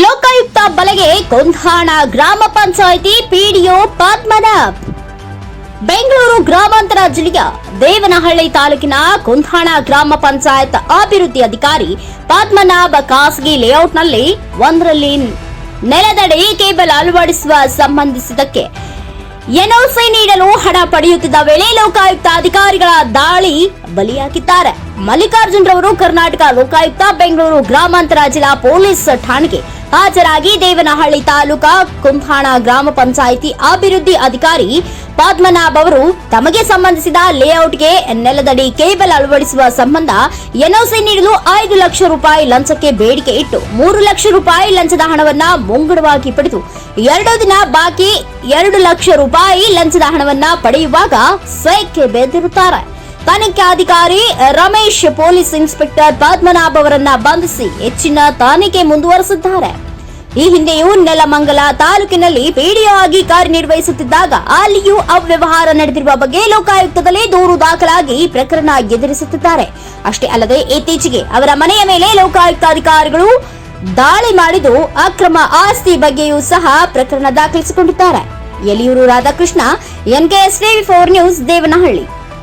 ಲೋಕಾಯುಕ್ತ ಬಲೆಗೆ ಕುಂಧಾಣ ಗ್ರಾಮ ಪಂಚಾಯಿತಿ ಪಿಡಿಒ ಪದ್ಮನಾಭ್. ಬೆಂಗಳೂರು ಗ್ರಾಮಾಂತರ ಜಿಲ್ಲೆಯ ದೇವನಹಳ್ಳಿ ತಾಲೂಕಿನ ಕುಂಧಾಣ ಗ್ರಾಮ ಪಂಚಾಯತ್ ಅಭಿವೃದ್ಧಿ ಅಧಿಕಾರಿ ಪದ್ಮನಾಭ ಖಾಸಗಿ ಲೇಔಟ್ನಲ್ಲಿ ಒಂದರಲ್ಲಿ ನೆಲದಡಿ ಕೇಬಲ್ ಅಳವಡಿಸುವ ಸಂಬಂಧಿಸಿದಕ್ಕೆ ಎನ್ಒಸಿ ನೀಡಲು ಹಣ ಪಡೆಯುತ್ತಿದ್ದ ವೇಳೆ ಲೋಕಾಯುಕ್ತ ಅಧಿಕಾರಿಗಳ ದಾಳಿ ಬಲಿಯಾಗಿದ್ದಾರೆ. ಮಲ್ಲಿಕಾರ್ಜುನ್ ರವರು ಕರ್ನಾಟಕ ಲೋಕಾಯುಕ್ತ ಬೆಂಗಳೂರು ಗ್ರಾಮಾಂತರ ಜಿಲ್ಲಾ ಪೊಲೀಸ್ ಠಾಣೆಗೆ ಹಾಜರಾಗಿ ದೇವನಹಳ್ಳಿ ತಾಲೂಕಾ ಕುಂಭಾಣ ಗ್ರಾಮ ಪಂಚಾಯಿತಿ ಅಭಿವೃದ್ಧಿ ಅಧಿಕಾರಿ ಪದ್ಮನಾಭ್ ಅವರು ತಮಗೆ ಸಂಬಂಧಿಸಿದ ಲೇಔಟ್ಗೆ ನೆಲದಡಿ ಕೇಬಲ್ ಅಳವಡಿಸುವ ಸಂಬಂಧ ಎನ್ಒಸಿ ನೀಡಲು ಐದು ಲಕ್ಷ ರೂಪಾಯಿ ಲಂಚಕ್ಕೆ ಬೇಡಿಕೆ ಇಟ್ಟು ಮೂರು ಲಕ್ಷ ರೂಪಾಯಿ ಲಂಚದ ಹಣವನ್ನ ಮುಂಗಡವಾಗಿ ಪಡೆದು ಎರಡು ದಿನ ಬಾಕಿ ಎರಡು ಲಕ್ಷ ರೂಪಾಯಿ ಲಂಚದ ಹಣವನ್ನ ಪಡೆಯುವಾಗ ಸೈಕ್ಕೆ ಬೆದರುತ್ತಾರೆ. ತನಿಖಾಧಿಕಾರಿ ರಮೇಶ್ ಪೊಲೀಸ್ ಇನ್ಸ್ಪೆಕ್ಟರ್ ಪದ್ಮನಾಭ್ ಅವರನ್ನ ಬಂಧಿಸಿ ಹೆಚ್ಚಿನ ತನಿಖೆ ಮುಂದುವರೆಸಿದ್ದಾರೆ. ಈ ಹಿಂದೆಯೂ ನೆಲಮಂಗಲ ತಾಲೂಕಿನಲ್ಲಿ ಪಿಡಿಒ ಆಗಿ ಕಾರ್ಯನಿರ್ವಹಿಸುತ್ತಿದ್ದಾಗ ಅಲ್ಲಿಯೂ ಅವ್ಯವಹಾರ ನಡೆದಿರುವ ಬಗ್ಗೆ ಲೋಕಾಯುಕ್ತದಲ್ಲಿ ದೂರು ದಾಖಲಾಗಿ ಪ್ರಕರಣ ಎದುರಿಸುತ್ತಿದ್ದಾರೆ. ಅಷ್ಟೇ ಅಲ್ಲದೆ ಇತ್ತೀಚೆಗೆ ಅವರ ಮನೆಯ ಮೇಲೆ ಲೋಕಾಯುಕ್ತ ಅಧಿಕಾರಿಗಳು ದಾಳಿ ಮಾಡಿದ್ದು ಅಕ್ರಮ ಆಸ್ತಿ ಬಗ್ಗೆಯೂ ಸಹ ಪ್ರಕರಣ ದಾಖಲಿಸಿಕೊಂಡಿದ್ದಾರೆ. Yaliyur Radhakrishna NKS TV four news, Devanahalli.